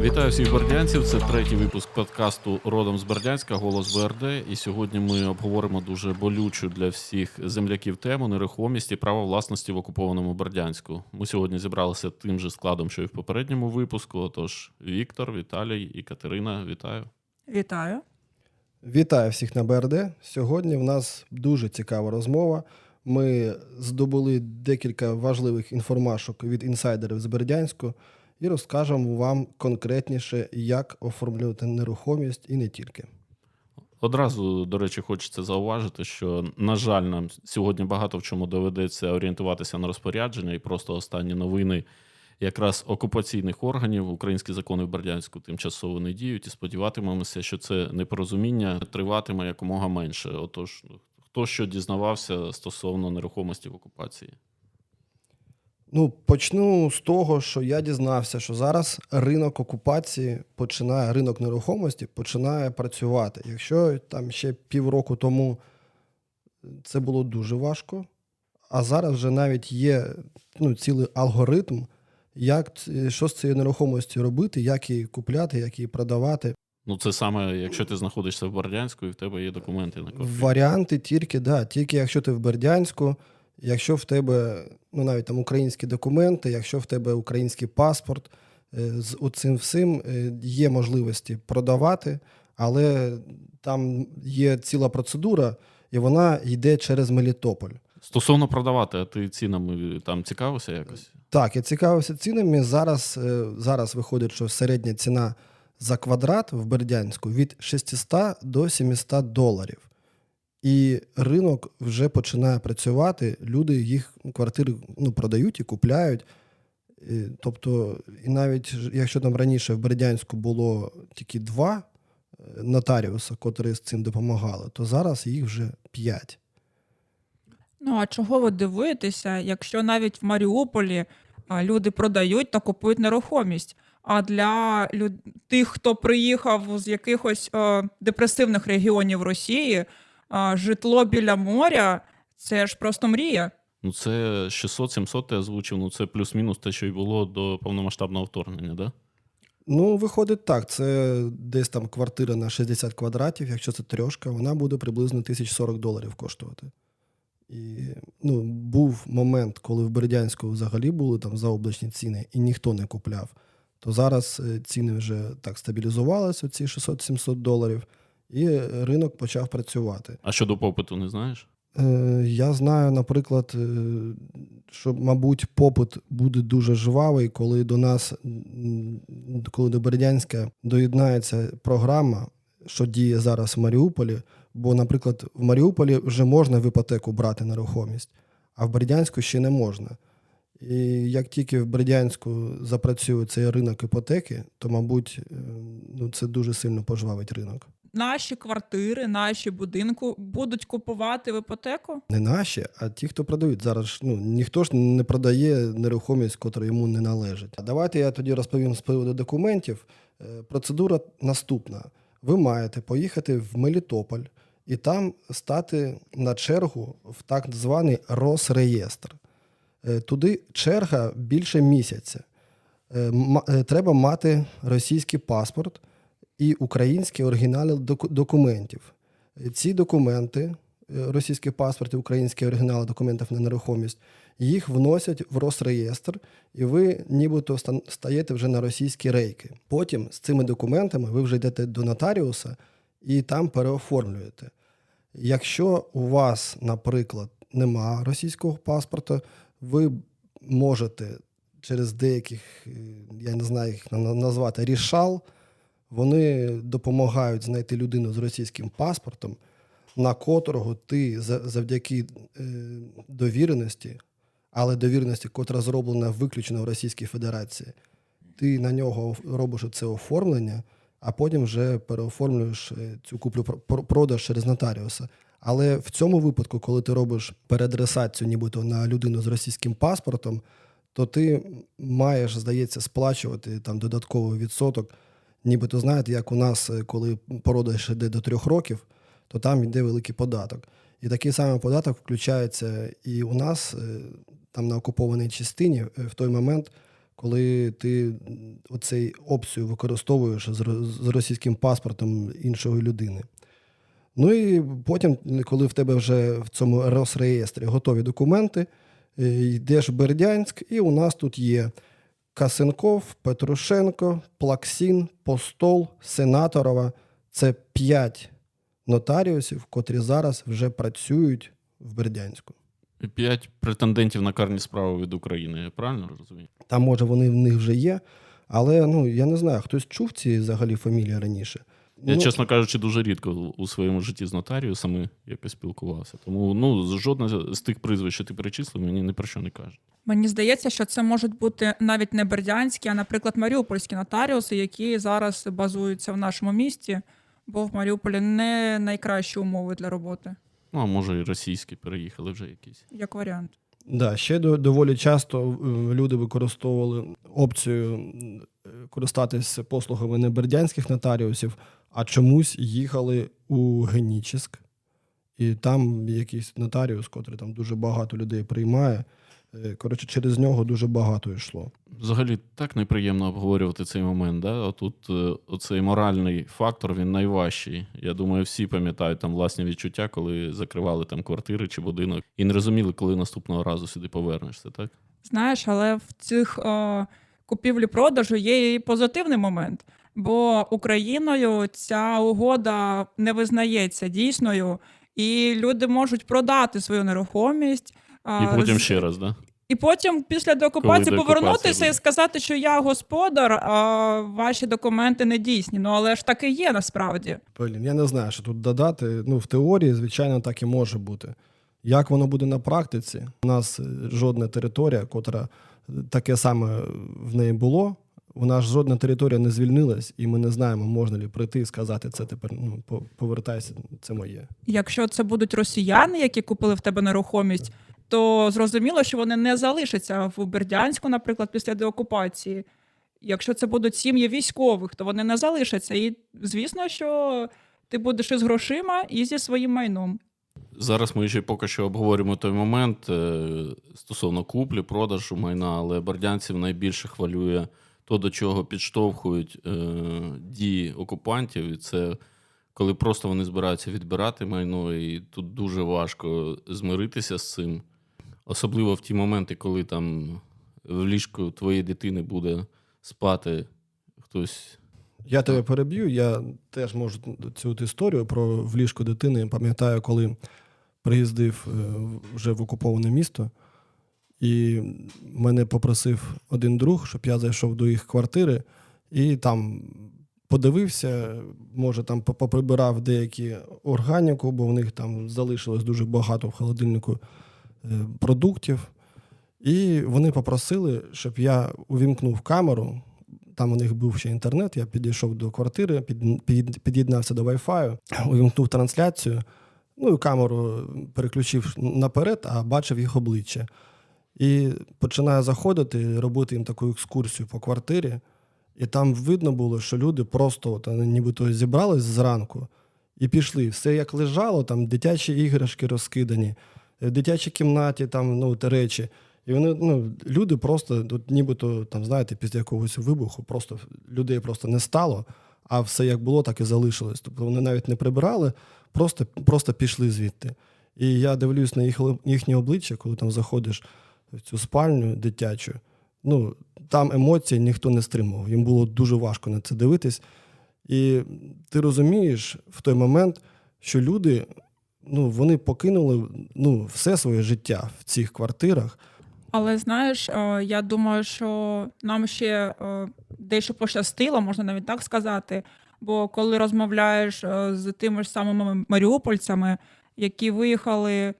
Вітаю всіх бердянців. Це третій випуск подкасту Родом з Бердянська, голос БРД. І сьогодні ми обговоримо дуже болючу для всіх земляків тему нерухомість і право власності в окупованому Бердянську. Ми сьогодні зібралися тим же складом, що і в попередньому випуску. Отож, Віктор, Віталій і Катерина, вітаю. Вітаю. Вітаю всіх на БРД. Сьогодні в нас дуже цікава розмова. Ми здобули декілька важливих інформашок від інсайдерів з Бердянську і розкажемо вам конкретніше, як оформлювати нерухомість і не тільки. Одразу, до речі, хочеться зауважити, що, на жаль, нам сьогодні багато в чому доведеться орієнтуватися на розпорядження і просто останні новини якраз окупаційних органів. Українські закони в Бердянську тимчасово не діють, і сподіватимемося, що це непорозуміння триватиме якомога менше. Отож, хто що дізнавався стосовно нерухомості в окупації? Ну, почну з того, що я дізнався, що зараз ринок окупації починає, ринок нерухомості починає працювати. Якщо там ще півроку тому це було дуже важко, а зараз вже навіть є ну, цілий алгоритм, як, що з цією нерухомістю робити, як її купляти, як її продавати. Ну, це саме, якщо ти знаходишся в Бердянську і в тебе є документи на квартиру. Варіанти тільки, да, тільки якщо ти в Бердянську, якщо в тебе ну, навіть там українські документи, якщо в тебе український паспорт, е, з цим всім е, є можливості продавати, але там є ціла процедура, і вона йде через Мелітополь. Стосовно продавати, а ти цінами там цікавився якось? Так, я цікавився цінами. Зараз, е, зараз виходить, що середня ціна за квадрат в Бердянську від 600 до 700 доларів. І ринок вже починає працювати. Люди їх квартири ну, продають і купляють. І, тобто, і навіть якщо там раніше в Бердянську було тільки два е, нотаріуса, котрі з цим допомагали, то зараз їх вже п'ять. Ну а чого ви дивуєтеся, якщо навіть в Маріуполі люди продають та купують нерухомість? А для люд... тих, хто приїхав з якихось е, депресивних регіонів Росії, а, житло біля моря це ж просто мрія. Ну, це 600-700 ти озвучив, ну це плюс-мінус те, що й було до повномасштабного вторгнення, да? Ну, виходить так. Це десь там квартира на 60 квадратів, якщо це трьошка, вона буде приблизно 1040 доларів коштувати. І ну, був момент, коли в Бердянську взагалі були там заоблачні ціни, і ніхто не купляв. То зараз е, ціни вже так стабілізувалися, ці 600-700 доларів, і ринок почав працювати. А щодо попиту, не знаєш? Е, Я знаю, наприклад, е, що, мабуть, попит буде дуже жвавий, коли до нас, коли до Бердянська доєднається програма, що діє зараз в Маріуполі. Бо, наприклад, в Маріуполі вже можна в іпотеку брати нерухомість, а в Бердянську ще не можна. І як тільки в Бердянську запрацює цей ринок іпотеки, то, мабуть, е, ну, це дуже сильно пожвавить ринок. Наші квартири, наші будинки будуть купувати в іпотеку. Не наші, а ті, хто продають. Зараз ну, ніхто ж не продає нерухомість, котра йому не належить. Давайте я тоді розповім з приводу документів. Е, Процедура наступна: ви маєте поїхати в Мелітополь і там стати на чергу в так званий Росреєстр. Е, Туди черга більше місяця. Е, Треба мати російський паспорт і українські оригінали документів. Ці документи, е, російський паспорт і українські оригінали документів на нерухомість, їх вносять в Росреєстр, і ви нібито стаєте вже на російські рейки. Потім з цими документами ви вже йдете до нотаріуса і там переоформлюєте. Якщо у вас, наприклад, нема російського паспорта, ви можете через деяких, е, я не знаю, їх назвати рішал, вони допомагають знайти людину з російським паспортом, на котрого ти завдяки е, довіреності, але довіреності, котра зроблена виключно в Російській Федерації, ти на нього робиш це оформлення, а потім вже переоформлюєш е, цю куплю продаж через нотаріуса. Але в цьому випадку, коли ти робиш переадресацію нібито на людину з російським паспортом, то ти маєш, здається, сплачувати там додатковий відсоток. Нібито знаєте, як у нас, е, коли продаж йде до трьох років, то там йде великий податок. І такий самий податок включається і у нас е, там на окупованій частині е, в той момент, коли ти оцей опцію використовуєш з, російським паспортом іншої людини. Ну і потім, коли в тебе вже в цьому Росреєстрі готові документи, йдеш в Бердянськ, і у нас тут є Касенков, Петрушенко, Плаксін, Постол, Сенаторова. Це п'ять нотаріусів, котрі зараз вже працюють в Бердянську. П'ять претендентів на карні справи від України, я правильно розумію? Там, може, вони в них вже є, але ну, я не знаю, хтось чув ці взагалі фамілії раніше. Я, Ну, чесно кажучи, дуже рідко у своєму житті з нотаріусами якось спілкувався. Тому ну, жодне з тих прізвищ, що ти перечислив, мені ні про що не каже. Мені здається, що це можуть бути навіть не бердянські, а, наприклад, маріупольські нотаріуси, які зараз базуються в нашому місті, бо в Маріуполі не найкращі умови для роботи, Ну, а може, і російські переїхали вже якісь. як варіант. Да, ще до- доволі часто е, люди використовували опцію е, користатися послугами не бердянських нотаріусів, а чомусь їхали у Генічеськ. І там якийсь нотаріус, котрий там дуже багато людей приймає. е, Коротше, через нього дуже багато йшло. Взагалі так неприємно обговорювати цей момент. Да? Отут е, оцей моральний фактор він найважчий. Я думаю, всі пам'ятають там власні відчуття, коли закривали там квартири чи будинок, і не розуміли, коли наступного разу сюди повернешся. Так Знаєш, але в цих е, купівлі-продажу є і позитивний момент. Бо Україною ця угода не визнається дійсною, і люди можуть продати свою нерухомість. а, і потім з- ще раз, да? І потім після деокупації повернутися буде. і сказати, що я господар, а ваші документи не дійсні. Ну але ж так і є насправді. Блін, я не знаю, що тут додати. Ну, в теорії, звичайно, так і може бути. Як воно буде на практиці? У нас е, жодна територія, котра е, таке саме в неї було. Вона ж жодна територія не звільнилась, і ми не знаємо, можна ли прийти і сказати, це тепер ну, повертайся, це моє. Якщо це будуть росіяни, які купили в тебе нерухомість, то зрозуміло, що вони не залишаться в Бердянську, наприклад, після деокупації. Якщо це будуть сім'ї військових, то вони не залишаться. І звісно, що ти будеш із грошима і зі своїм майном. Зараз ми ще поки що обговорюємо той момент е, стосовно куплі, продажу майна, але бердянців найбільше хвилює то, до чого підштовхують е, дії окупантів, і це коли просто вони збираються відбирати майно, і тут дуже важко змиритися з цим. Особливо в ті моменти, коли там в ліжку твоєї дитини буде спати хтось. Я тебе переб'ю. Я теж можу цю історію про в ліжку дитини. Пам'ятаю, коли приїздив е, вже в окуповане місто, і мене попросив один друг, щоб я зайшов до їх квартири і там подивився, може, там поприбирав деякі органіку, бо в них там залишилось дуже багато в холодильнику е, продуктів. І вони попросили, щоб я увімкнув камеру. Там у них був ще інтернет. Я підійшов до квартири, під, під, під'єднався до Wi-Fi, увімкнув трансляцію. Ну і камеру переключив наперед, а бачив їх обличчя. І починаю заходити, робити їм таку екскурсію по квартирі. І там видно було, що люди просто от, нібито зібрались зранку і пішли. Все як лежало, там дитячі іграшки розкидані, в дитячій кімнаті там ну, речі. І вони, ну, люди просто, от, нібито, там, знаєте, після якогось вибуху, просто людей просто не стало, а все як було, так і залишилось. Тобто вони навіть не прибирали, просто, просто пішли звідти. І я дивлюсь на їх, їхнє обличчя, коли там заходиш цю спальню дитячу. Ну, там емоцій ніхто не стримував. Їм було дуже важко на це дивитись. І ти розумієш в той момент, що люди ну, вони покинули ну, все своє життя в цих квартирах. Але знаєш, е, я думаю, що нам ще е, дещо пощастило, можна навіть так сказати. Бо коли розмовляєш е, з тими ж самими маріупольцями, які виїхали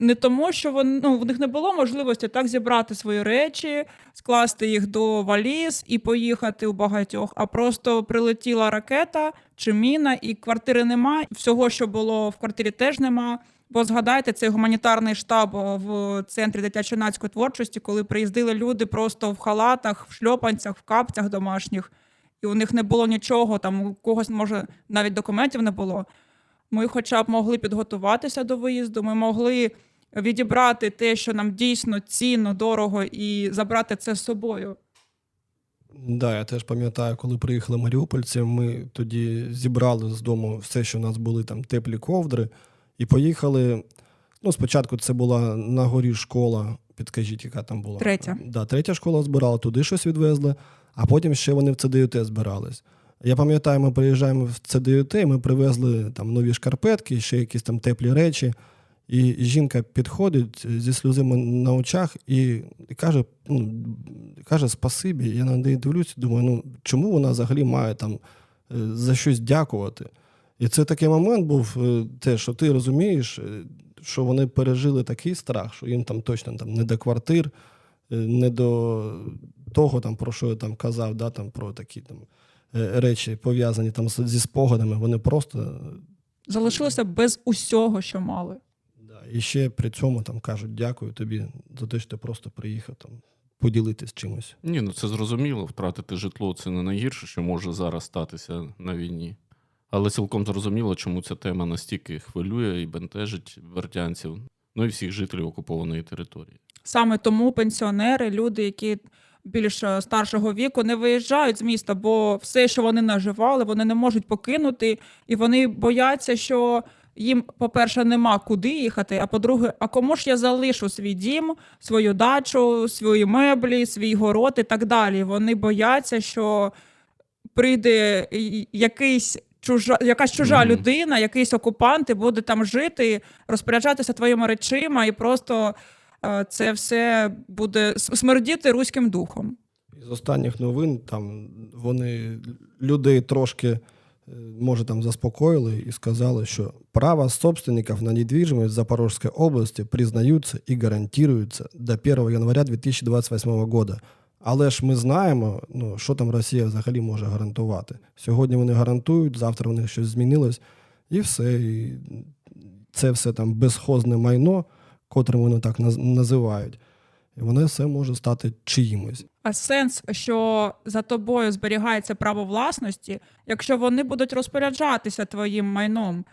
не тому, що вони, ну, в них не було можливості так зібрати свої речі, скласти їх до валіз і поїхати у багатьох, а просто прилетіла ракета чи міна, і квартири нема. Всього, що було в квартирі, теж нема. Бо згадайте цей гуманітарний штаб в центрі дитячо-юнацької творчості, коли приїздили люди просто в халатах, в шльопанцях, в капцях домашніх, і у них не було нічого, там у когось, може, навіть документів не було. Ми хоча б могли підготуватися до виїзду, ми могли відібрати те, що нам дійсно цінно, дорого, і забрати це з собою. Да, я теж пам'ятаю, коли приїхали маріупольці, ми тоді зібрали з дому все, що у нас були там теплі ковдри, і поїхали. Ну, спочатку це була на горі школа, підкажіть, яка там була. Третя. Да, третя школа збирала, туди щось відвезли, а потім ще вони в ЦДЮТ збирались. Я пам'ятаю, ми приїжджаємо в ЦДЮТ, ми привезли там нові шкарпетки, ще якісь там теплі речі. І жінка підходить зі сльозами на очах і, каже, ну, каже спасибі. Я на неї дивлюся, думаю, ну чому вона взагалі має там е, за щось дякувати? І це такий момент був, е, те, що ти розумієш, е, що вони пережили такий страх, що їм там точно там, не до квартир, не до того, там, про що я там казав, да, там, про такі там, речі пов'язані там, зі спогадами. Вони просто е, Залишилися без усього, що мали. Да, і ще при цьому там кажуть дякую тобі за те, що ти просто приїхав там поділитись чимось. Ні, ну це зрозуміло. Втратити житло це не найгірше, що може зараз статися на війні. Але цілком зрозуміло, чому ця тема настільки хвилює і бентежить бердянців, ну і всіх жителів окупованої території. Саме тому пенсіонери, люди, які більш е, старшого віку, не виїжджають з міста, бо все, що вони наживали, вони не можуть покинути, і вони бояться, що їм, по-перше, нема куди їхати. А по-друге, а кому ж я залишу свій дім, свою дачу, свої меблі, свій город і так далі. Вони бояться, що прийде якийсь. Чужа, якась чужа Мгм. людина, якийсь окупант і буде там жити, розпоряджатися твоїми речима, і просто це все буде смердіти руським духом. З останніх новин там вони людей трошки, е, може, там заспокоїли і сказали, що права собственників на недвижимость в Запорожской области признаються і гарантуються до 1 января 2028 года. Але ж ми знаємо, ну, що там Росія взагалі може гарантувати. Сьогодні вони гарантують, завтра у них щось змінилось, і все. І це все там безхозне майно, котре вони так називають. І воно все може стати чиїмось. А сенс, що за тобою зберігається право власності, якщо вони будуть розпоряджатися твоїм майном.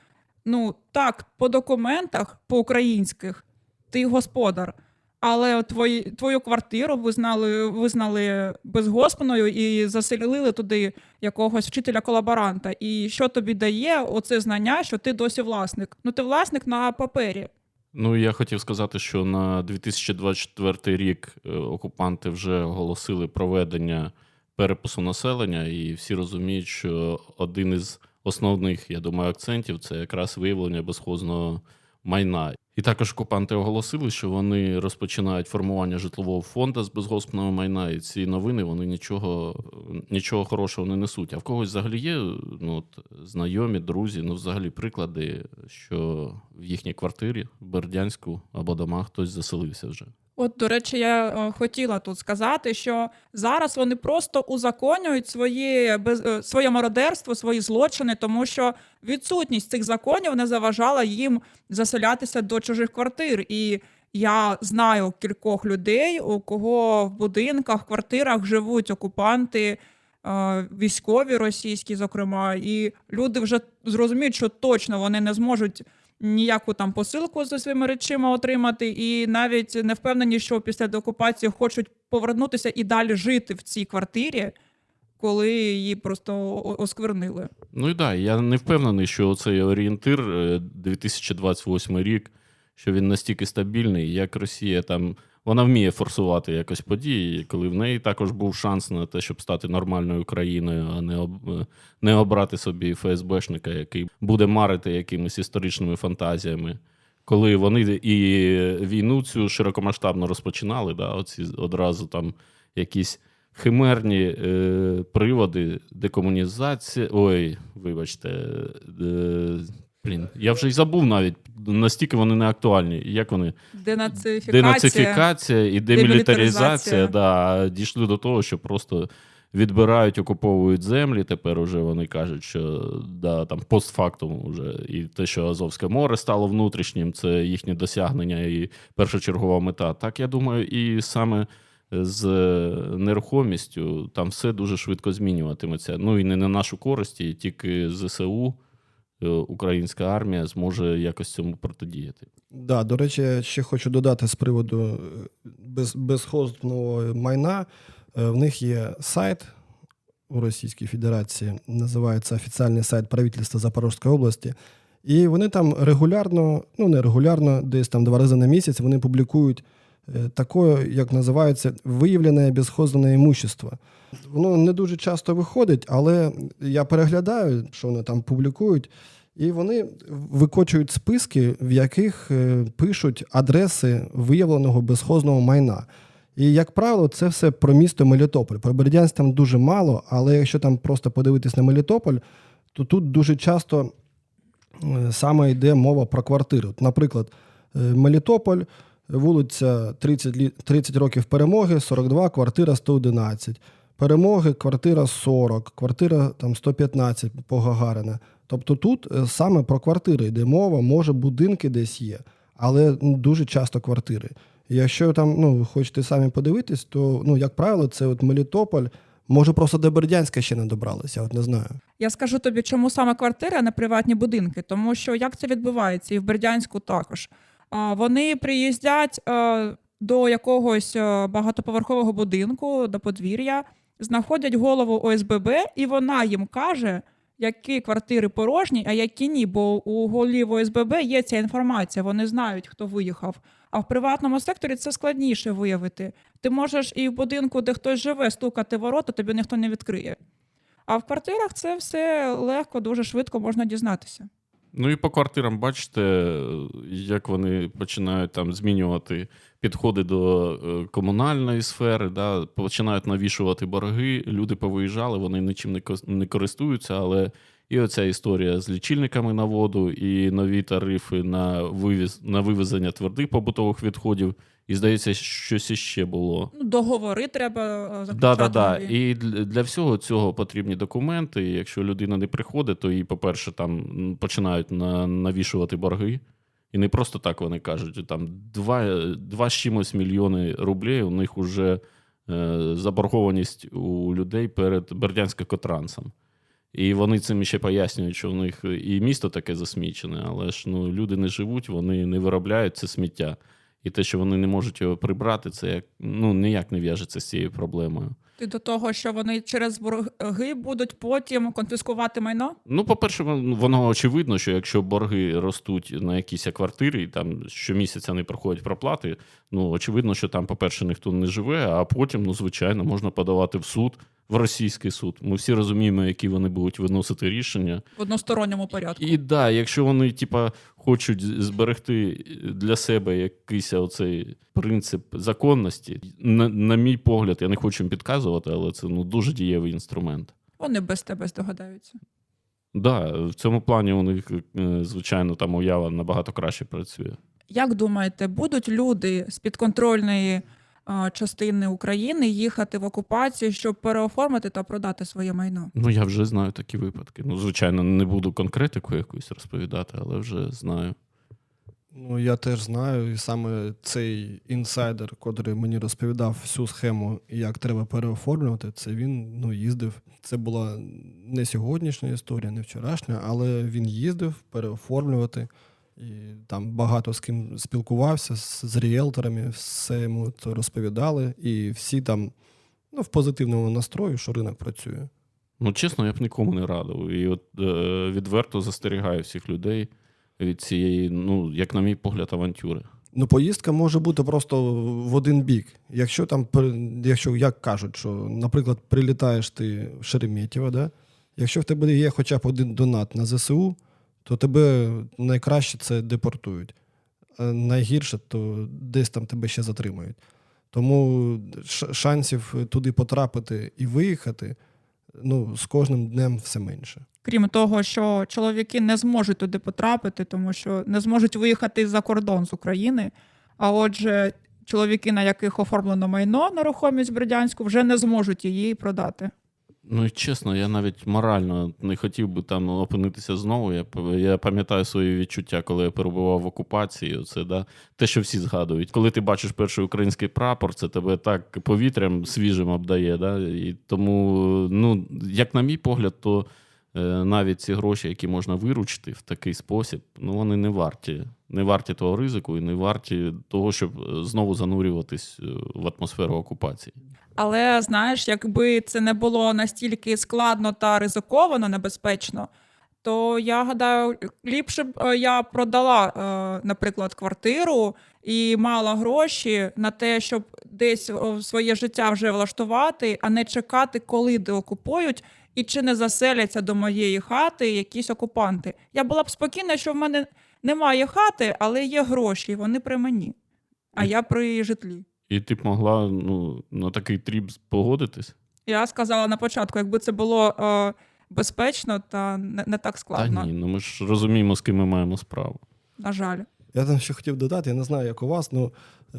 Ну так, по документах, по українських, ти господар. Але твої, твою квартиру визнали, визнали безгоспаною і заселили туди якогось вчителя-колаборанта. І що тобі дає оце знання, що ти досі власник? Ну, ти власник на папері. Ну, я хотів сказати, що на 2024 рік е, окупанти вже оголосили проведення перепису населення, і всі розуміють, що один із основних, я думаю, акцентів це якраз виявлення безхозного майна. І також окупанти оголосили, що вони розпочинають формування житлового фонду з безгоспного майна, і ці новини вони нічого, нічого хорошого не несуть. А в когось взагалі є ну, от, знайомі, друзі, ну взагалі приклади, що в їхній квартирі в Бердянську або домах хтось заселився вже. От, до речі, я е, хотіла тут сказати, що зараз вони просто узаконюють свої, без, е, своє мародерство, свої злочини, тому що відсутність цих законів не заважала їм заселятися до чужих квартир. І я знаю кількох людей, у кого в будинках, квартирах живуть окупанти. е, Військові російські, зокрема, і люди вже зрозуміють, що точно вони не зможуть ніяку там посилку зі своїми речима отримати, і навіть не впевнені, що після деокупації хочуть повернутися і далі жити в цій квартирі, коли її просто осквернили. Ну і да, я не впевнений, що цей орієнтир е, 2028 рік, що він настільки стабільний, як Росія там. Вона вміє форсувати якось події, коли в неї також був шанс на те, щоб стати нормальною країною, а не, об, е, не обрати собі ФСБшника, який буде марити якимись історичними фантазіями. Коли вони і війну цю широкомасштабно розпочинали, да, оці одразу там якісь химерні е, приводи, декомунізація. Ой, вибачте, е, блін, я вже й забув навіть, настільки вони не актуальні. Як вони? Денацифікація. Денацифікація і демілітаризація да, дійшли до того, що просто відбирають, окуповують землі. Тепер уже вони кажуть, що да, там постфактум уже і те, що Азовське море стало внутрішнім, це їхнє досягнення і першочергова мета. Так я думаю, і саме. З нерухомістю там все дуже швидко змінюватиметься. Ну і не на нашу користь, і тільки ЗСУ е, українська армія зможе якось цьому протидіяти. Да, до речі, ще хочу додати з приводу е, без, безхозного майна. Е, В них є сайт у Російській Федерації, називається офіційний сайт правительства Запорізької області. І вони там регулярно, ну не регулярно, десь там два рази на місяць вони публікують е, таке, як називається, виявлене безхозне імущество. Воно не дуже часто виходить, але я переглядаю, що вони там публікують. І вони викочують списки, в яких е, пишуть адреси виявленого безхозного майна. І, як правило, це все про місто Мелітополь. Про Бердянськ там дуже мало, але якщо там просто подивитись на Мелітополь, то тут дуже часто е, саме йде мова про квартири. Наприклад, Мелітополь, вулиця 30, лі- 30 років перемоги, 42, квартира 111. Перемоги, квартира 40, квартира там 115 по Гагарина. Тобто тут е, саме про квартири йде мова, може будинки десь є, але ну, дуже часто квартири. Якщо там ну, хочете самі подивитись, то, ну, як правило, це от Мелітополь, може просто до Бердянська ще не добралися, от не знаю. Я скажу тобі, чому саме квартири, а не приватні будинки. Тому що як це відбувається, і в Бердянську також. Вони приїздять е, до якогось е, багатоповерхового будинку, до подвір'я, знаходять голову ОСББ, і вона їм каже, які квартири порожні, а які ні. Бо у голів ОСББ є ця інформація, вони знають, хто виїхав. А в приватному секторі це складніше виявити. Ти можеш і в будинку, де хтось живе, стукати ворота, тобі ніхто не відкриє. А в квартирах це все легко, дуже швидко можна дізнатися. Ну і по квартирам бачите, як вони починають там змінювати підходи до е, комунальної сфери, да, починають навішувати борги. Люди повиїжджали, вони нічим не користуються, але і оця історія з лічильниками на воду, і нові тарифи на вивіз на вивезення твердих побутових відходів. І здається, щось іще було. Ну, договори треба е, заключати. Да, да, да. І для всього цього потрібні документи. І Якщо людина не приходить, то їй, по-перше, там починають на, навішувати борги. І не просто так вони кажуть, там два, два з чимось мільйони рублів, у них вже е, заборгованість у людей перед Бердянсько-Котрансом. І вони цим ще пояснюють, що в них і місто таке засмічене, але ж ну, люди не живуть, вони не виробляють це сміття. І те, що вони не можуть його прибрати, це як, ну, ніяк не в'яжеться з цією проблемою. Ти до того, що вони через борги будуть потім конфіскувати майно? Ну, по-перше, вон- воно очевидно, що якщо борги ростуть на якісь квартири, і там щомісяця не проходять проплати, ну очевидно, що там, по-перше, ніхто не живе, а потім, ну, звичайно, можна подавати в суд, в російський суд. Ми всі розуміємо, які вони будуть виносити рішення. В односторонньому порядку. І да, якщо вони, типа, хочуть зберегти для себе якийсь оцей принцип законності, на, на мій погляд, я не хочу їм підказувати, але це ну дуже дієвий інструмент. Вони без тебе здогадаються. Да, в цьому плані у них, е, звичайно, там уява набагато краще працює. Як думаєте, будуть люди з підконтрольної частини України їхати в окупацію, щоб переоформити та продати своє майно? Ну, я вже знаю такі випадки. Ну, звичайно, не буду конкретику якусь розповідати, але вже знаю. Ну, я теж знаю, і саме цей інсайдер, котрий мені розповідав всю схему, як треба переоформлювати, це він ну, їздив. Це була не сьогоднішня історія, не вчорашня, але він їздив переоформлювати. І там багато з ким спілкувався, з, з ріелторами, все йому це розповідали, і всі там ну, в позитивному настрої, що ринок працює. Ну, чесно, я б нікому не радив. І от е, відверто застерігаю всіх людей від цієї, ну, як на мій погляд, авантюри. Ну, поїздка може бути просто в один бік. Якщо там, якщо як кажуть, що, наприклад, прилітаєш ти в Шереметьєво, да? якщо в тебе є хоча б один донат на ЗСУ, то тебе найкраще це депортують. А найгірше, то десь там тебе ще затримають. Тому шансів туди потрапити і виїхати ну, з кожним днем все менше. Крім того, що чоловіки не зможуть туди потрапити, тому що не зможуть виїхати за кордон з України. А отже, чоловіки, на яких оформлено майно нерухомість в Бердянську, вже не зможуть її продати. Ну чесно, я навіть морально не хотів би там опинитися знову. Я, я пам'ятаю свої відчуття, коли я перебував в окупації. Це да, те, що всі згадують. Коли ти бачиш перший український прапор, це тебе так повітрям свіжим обдає. Да? І тому, ну, як на мій погляд, то е, навіть ці гроші, які можна виручити в такий спосіб, ну вони не варті. Не варті того ризику і не варті того, щоб е, знову занурюватись е, в атмосферу окупації. Але знаєш, якби це не було настільки складно та ризиковано, небезпечно, то я гадаю, ліпше б е, я продала, е, наприклад, квартиру і мала гроші на те, щоб десь своє життя вже влаштувати, а не чекати, коли деокупують. І чи не заселяться до моєї хати якісь окупанти? Я була б спокійна, що в мене немає хати, але є гроші, вони при мені, а я при житлі. І ти б могла ну, на такий тріп погодитись? Я сказала на початку, якби це було е, безпечно та не, не так складно. Та ні, ну ми ж розуміємо, з ким ми маємо справу. На жаль. Я там ще хотів додати, я не знаю, як у вас, ну е,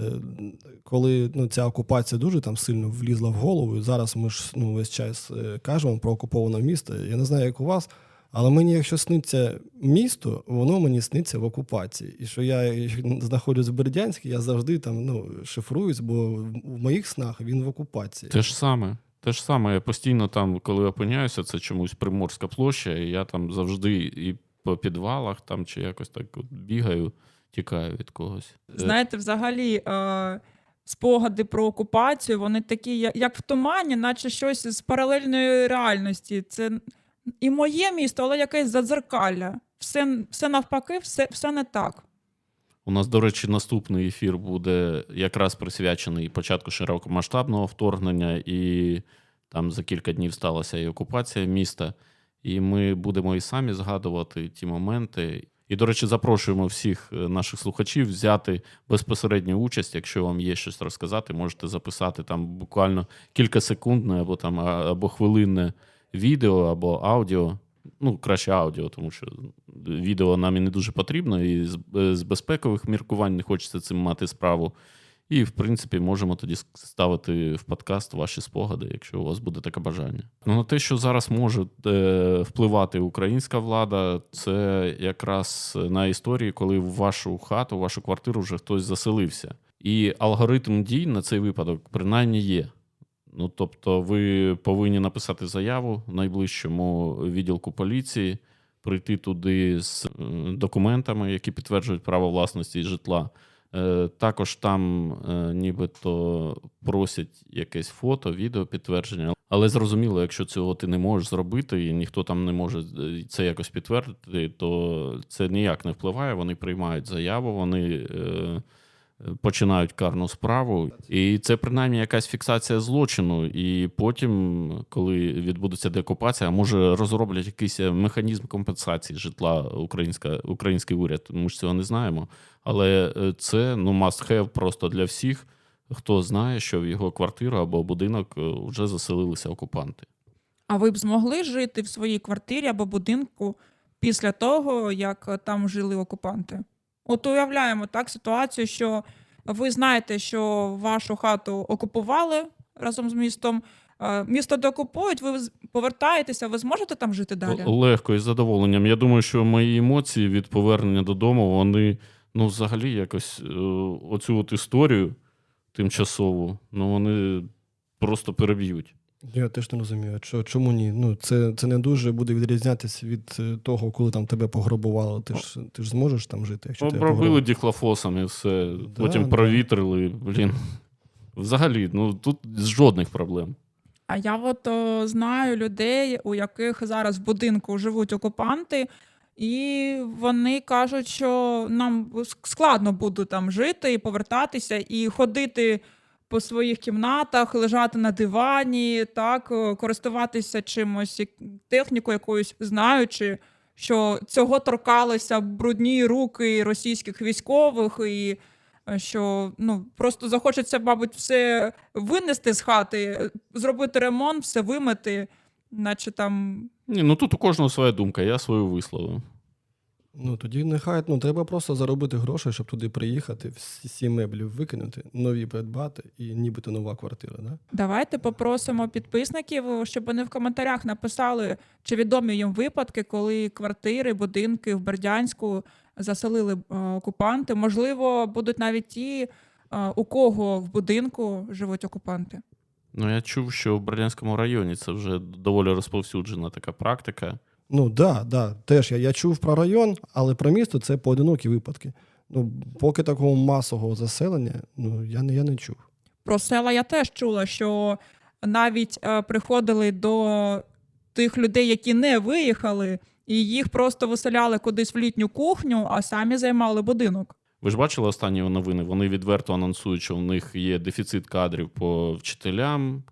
коли ну, ця окупація дуже там сильно влізла в голову, і зараз ми ж ну, весь час е, кажемо про окуповане місто. Я не знаю, як у вас, але мені, якщо сниться місто, воно мені сниться в окупації. І що я знаходжусь в Бердянську, я завжди там ну, шифруюсь, бо в моїх снах він в окупації. Те ж саме. Те ж саме, я постійно там, коли опиняюся, це чомусь Приморська площа, і я там завжди і по підвалах там чи якось так от бігаю, тікаю від когось. Е, Знаєте, взагалі е, спогади про окупацію, вони такі, як в тумані, наче щось з паралельної реальності. Це і моє місто, але якесь задзеркалля. Все, все навпаки, все, все не так. У нас, до речі, наступний ефір буде якраз присвячений початку широкомасштабного вторгнення, і там за кілька днів сталася і окупація міста. І ми будемо і самі згадувати ті моменти. І, до речі, запрошуємо всіх е, наших слухачів взяти безпосередню участь. Якщо вам є щось розказати, можете записати там буквально кілька секундне або там або хвилинне відео або аудіо. Ну, краще аудіо, тому що відео нам і не дуже потрібно, і з, з безпекових міркувань не хочеться цим мати справу. І, в принципі, можемо тоді ставити в подкаст ваші спогади, якщо у вас буде таке бажання. Ну, на те, що зараз може е, впливати українська влада, це якраз на історії, коли в вашу хату, в вашу квартиру вже хтось заселився. І алгоритм дій на цей випадок принаймні є. Ну, тобто, ви повинні написати заяву найближчому відділку поліції, прийти туди з е, документами, які підтверджують право власності і житла. Е, Також там е, нібито просять якесь фото, відео підтвердження. Але зрозуміло, якщо цього ти не можеш зробити, і ніхто там не може це якось підтвердити, то це ніяк не впливає. Вони приймають заяву, вони починають карну справу, і це принаймні якась фіксація злочину. І потім, коли відбудеться деокупація, може розроблять якийсь механізм компенсації житла українська, український уряд. Ми ж цього не знаємо. Але е, це ну must have просто для всіх, хто знає, що в його квартиру або будинок е, вже заселилися окупанти. А ви б змогли жити в своїй квартирі або будинку після того, як е, там жили окупанти? От уявляємо так ситуацію, що ви знаєте, що вашу хату окупували разом з містом. е, Місто деокупують, ви повертаєтеся, ви зможете там жити далі? Легко і з задоволенням. Я думаю, що мої емоції від повернення додому, вони ну, взагалі якось е, оцю от історію тимчасову, ну вони просто переб'ють. Я теж не розумію, що, чому ні? Ну, це, це не дуже буде відрізнятися від е, того, коли там тебе пограбували. Ти ж, ти ж зможеш там жити, якщо тебе Обробили діхлофосом і все. Потім да. провітрили. Блін. Взагалі, ну тут жодних проблем. А я от о, знаю людей, у яких зараз в будинку живуть окупанти, і вони кажуть, що нам складно буде там жити і повертатися, і ходити по своїх кімнатах, лежати на дивані, так, користуватися чимось, технікою якоюсь, знаючи, що цього торкалися брудні руки російських військових, і е, що ну, просто захочеться, мабуть, все винести з хати, е, зробити ремонт, все вимити, наче там. Ні, ну тут у кожного своя думка, я свою висловив. Ну тоді нехай ну, треба просто заробити гроші, щоб туди приїхати, всі всі меблі викинути, нові придбати і нібито нова квартира. Да? Давайте попросимо підписників, щоб вони в коментарях написали, чи відомі їм випадки, коли квартири, будинки в Бердянську заселили е, окупанти. Можливо, будуть навіть ті, е, у кого в будинку живуть окупанти. Ну, я чув, що в Бердянському районі це вже доволі розповсюджена така практика. Ну да, да. Теж я, я чув про район, але про місто це поодинокі випадки. Ну, поки такого масового заселення, ну я не я не чув. Про села я теж чула, що навіть е, приходили до тих людей, які не виїхали, і їх просто виселяли кудись в літню кухню, а самі займали будинок. Ви ж бачили останні новини? Вони відверто анонсують, що в них є дефіцит кадрів по вчителям,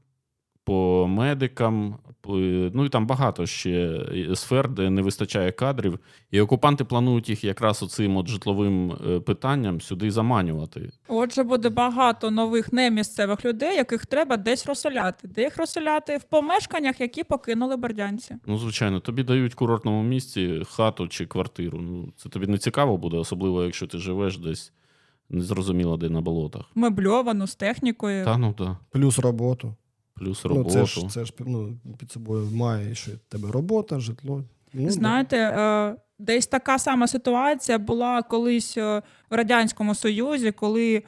по медикам. Ну і там багато ще сфер, де не вистачає кадрів. І окупанти планують їх якраз оцим от житловим е, питанням сюди заманювати. Отже, буде багато нових немісцевих людей, яких треба десь розселяти. Де їх розселяти в помешканнях, які покинули бердянці. Ну, звичайно, тобі дають в курортному місці хату чи квартиру. Ну, це тобі не цікаво буде, особливо якщо ти живеш десь незрозуміло де на болотах. Мебльовану з технікою. Та ну так. Плюс роботу. Плюс Ну, роботу. це ж це ж ну, під собою має що тебе робота, житло. Ну, Знаєте, е, десь така сама ситуація була колись е, в Радянському Союзі, коли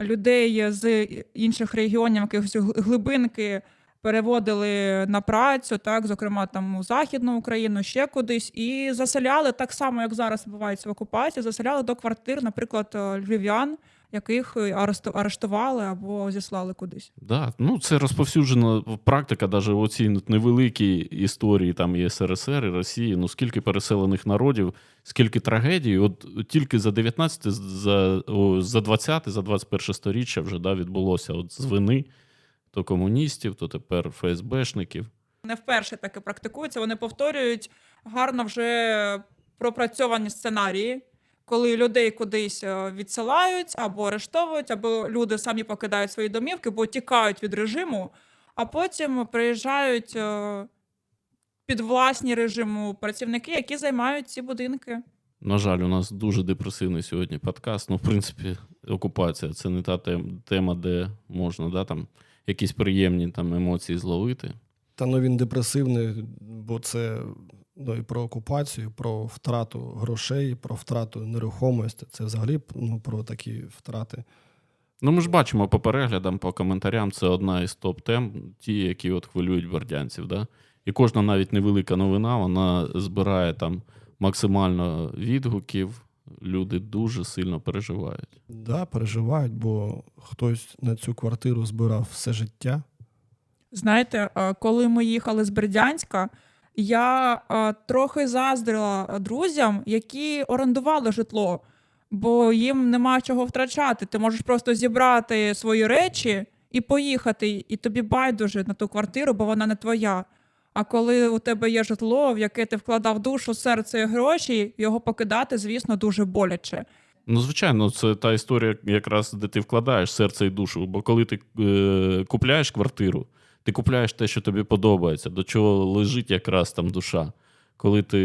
людей з інших регіонів, якихось глибинки переводили на працю, так, зокрема там у Західну Україну, ще кудись, і заселяли так само, як зараз відбувається в окупації, заселяли до квартир, наприклад, е, львів'ян, яких е, арештували або зіслали кудись. Да, ну це розповсюджена практика, навіть ну, невеликій історії там і СРСР, і Росії. Ну скільки переселених народів, скільки трагедій. От тільки за 19, за, о, за 20, за 21 сторіччя вже да, відбулося от з вини то комуністів, то тепер ФСБшників. не вперше таке практикується. Вони повторюють гарно вже пропрацьовані сценарії, коли людей кудись е, відсилають або арештовують, або люди самі покидають свої домівки, бо тікають від режиму, а потім приїжджають е, під власні режиму працівники, які займають ці будинки. На жаль, у нас дуже депресивний сьогодні подкаст. Ну, в принципі, окупація це не та тема, де можна да, там, якісь приємні там, емоції зловити. Та ну він депресивний, бо це ну, і про окупацію, про втрату грошей, про втрату нерухомості. Це взагалі ну, про такі втрати. Ну, ми ж бачимо по переглядам, по коментарям, це одна із топ-тем, ті, які от хвилюють бердянців. Да? І кожна навіть невелика новина, вона збирає там максимально відгуків. Люди дуже сильно переживають. Да, переживають, бо хтось на цю квартиру збирав все життя. Знаєте, е, коли ми їхали з Бердянська, я е, трохи заздрила друзям, які орендували житло, бо їм нема чого втрачати. Ти можеш просто зібрати свої речі і поїхати, і тобі байдуже на ту квартиру, бо вона не твоя. А коли у тебе є житло, в яке ти вкладав душу, серце і гроші, його покидати, звісно, дуже боляче. Ну, звичайно, це та історія, якраз де ти вкладаєш серце і душу. Бо коли ти е, купляєш квартиру, ти купляєш те, що тобі подобається, до чого лежить якраз там душа. Коли ти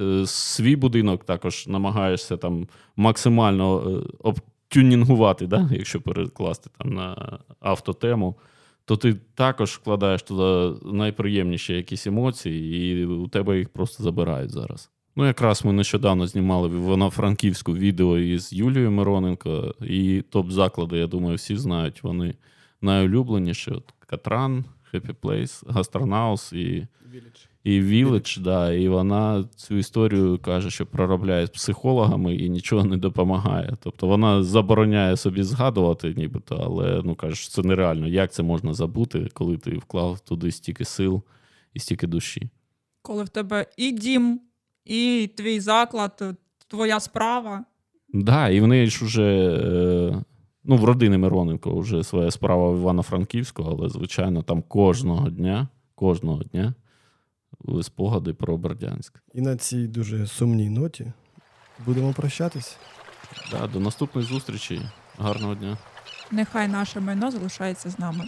е, свій будинок також намагаєшся там максимально е, обтюнінгувати, да? якщо перекласти там на автотему, то ти також вкладаєш туди найприємніші якісь емоції, і у тебе їх просто забирають зараз. Ну, якраз ми нещодавно знімали в Івано-Франківську відео із Юлією Мироненко, і топ-заклади, я думаю, всі знають. Вони найулюбленіші. От Катран, Happy Place, Гастронаус і, і Village, да, і вона цю історію каже, що проробляє з психологами і нічого не допомагає. Тобто вона забороняє собі згадувати, нібито, але ну каже, що це нереально. Як це можна забути, коли ти вклав туди стільки сил і стільки душі? Коли в тебе і дім, і твій заклад, твоя справа. Да, і в неї ж уже, е, ну, в родини Мироненко вже своя справа в Івано-Франківську, але, звичайно, там кожного дня, кожного дня були спогади про Бердянськ. І на цій дуже сумній ноті будемо прощатись. Да, до наступної зустрічі. Гарного дня. Нехай наше майно залишається з нами.